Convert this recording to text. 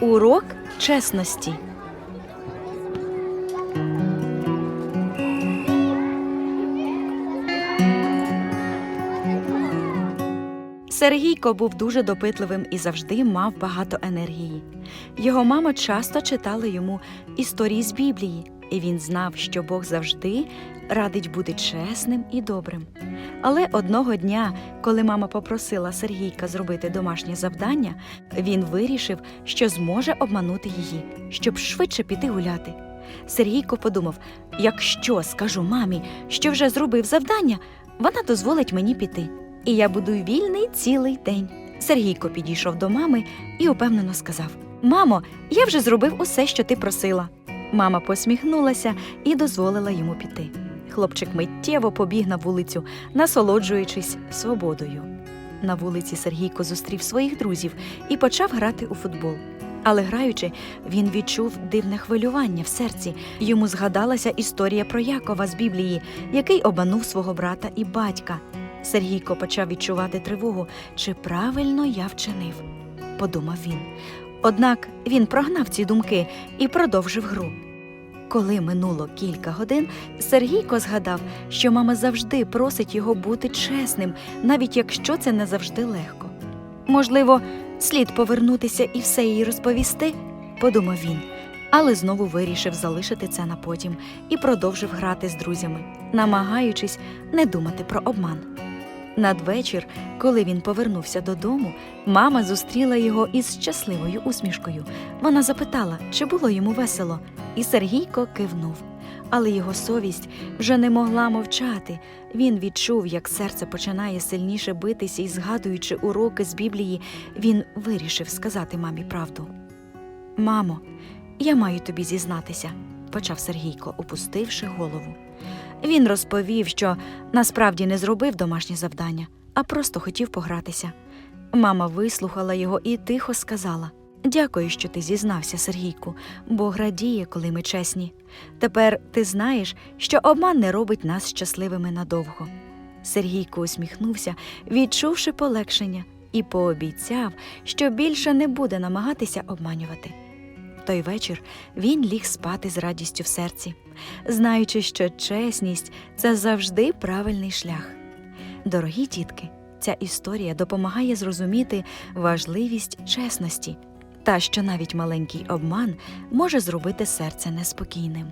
Урок чесності. Сергійко був дуже допитливим і завжди мав багато енергії. Його мама часто читала йому історії з Біблії, і він знав, що Бог завжди радить бути чесним і добрим. Але одного дня, коли мама попросила Сергійка зробити домашнє завдання, він вирішив, що зможе обманути її, щоб швидше піти гуляти. Сергійко подумав: якщо скажу мамі, що вже зробив завдання, вона дозволить мені піти, і я буду вільний цілий день. Сергійко підійшов до мами і упевнено сказав: Мамо, я вже зробив усе, що ти просила. Мама посміхнулася і дозволила йому піти. Хлопчик миттєво побіг на вулицю, насолоджуючись свободою. На вулиці Сергійко зустрів своїх друзів і почав грати у футбол. Але граючи, він відчув дивне хвилювання в серці. Йому згадалася історія про Якова з Біблії, який обманув свого брата і батька. Сергійко почав відчувати тривогу, чи правильно я вчинив, подумав він. Однак він прогнав ці думки і продовжив гру. Коли минуло кілька годин, Сергійко згадав, що мама завжди просить його бути чесним, навіть якщо це не завжди легко. Можливо, слід повернутися і все їй розповісти, подумав він, але знову вирішив залишити це на потім і продовжив грати з друзями, намагаючись не думати про обман. Надвечір, коли він повернувся додому, мама зустріла його із щасливою усмішкою. Вона запитала, чи було йому весело, і Сергійко кивнув. Але його совість вже не могла мовчати. Він відчув, як серце починає сильніше битися, і, згадуючи уроки з Біблії, він вирішив сказати мамі правду. Мамо, я маю тобі зізнатися, почав Сергійко, опустивши голову. Він розповів, що насправді не зробив домашнє завдання, а просто хотів погратися. Мама вислухала його і тихо сказала: Дякую, що ти зізнався, Сергійку, Бог радіє, коли ми чесні. Тепер ти знаєш, що обман не робить нас щасливими надовго. Сергійко усміхнувся, відчувши полегшення, і пообіцяв, що більше не буде намагатися обманювати той вечір він ліг спати з радістю в серці, знаючи, що чесність це завжди правильний шлях. Дорогі дітки, ця історія допомагає зрозуміти важливість чесності та що навіть маленький обман може зробити серце неспокійним.